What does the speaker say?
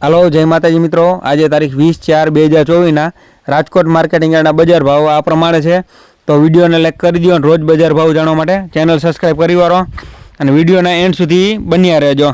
હાલો જય માતાજી મિત્રો. આજે તારીખ વીસ ચાર બે હજાર ચોવીસના રાજકોટ માર્કેટિંગ યાર્ડના બજાર ભાવ આ પ્રમાણે છે. તો વિડીયોને લાઈક કરી દો અને રોજ બજાર ભાવ જાણવા માટે. ચેનલ સબસ્ક્રાઈબ કરી વાળો. અને વિડીયોના એન્ડ સુધી બન્યા રહેજો.